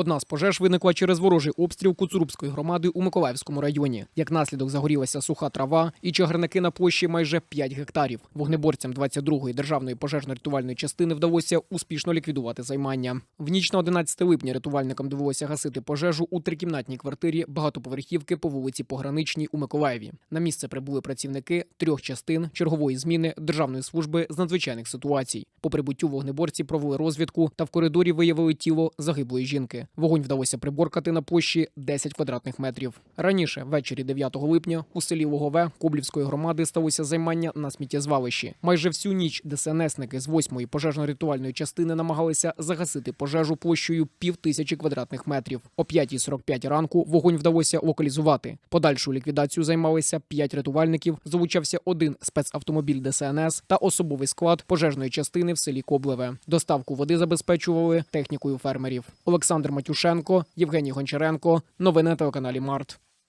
Одна з пожеж виникла через ворожий обстріл Куцурубської громади у Миколаївському районі. Як наслідок загорілася суха трава і чагарники на площі майже 5 гектарів. Вогнеборцям 22-ї державної пожежно-рятувальної частини вдалося успішно ліквідувати займання. В ніч на 11 липня рятувальникам довелося гасити пожежу у трикімнатній квартирі багатоповерхівки по вулиці Пограничній у Миколаєві. На місце прибули працівники трьох частин чергової зміни Державної служби з надзвичайних ситуацій. По прибуттю вогнеборці провели розвідку та в коридорі виявили тіло загиблої жінки. Вогонь вдалося приборкати на площі 10 квадратних метрів. Раніше, ввечері 9 липня, у селі Лугове Коблівської громади сталося займання на сміттєзвалищі. Майже всю ніч ДСНСники з 8-ї пожежно-рятувальної частини намагалися загасити пожежу площею пів тисячі квадратних метрів. О 5.45 ранку вогонь вдалося локалізувати. Подальшу ліквідацію займалися 5 рятувальників. Залучався один спецавтомобіль ДСНС та особовий склад пожежної частини в селі Коблеве. Доставку води забезпечували технікою фермерів. Олександр Матюшенко, Євгеній Гончаренко. Новини на телеканалі Март.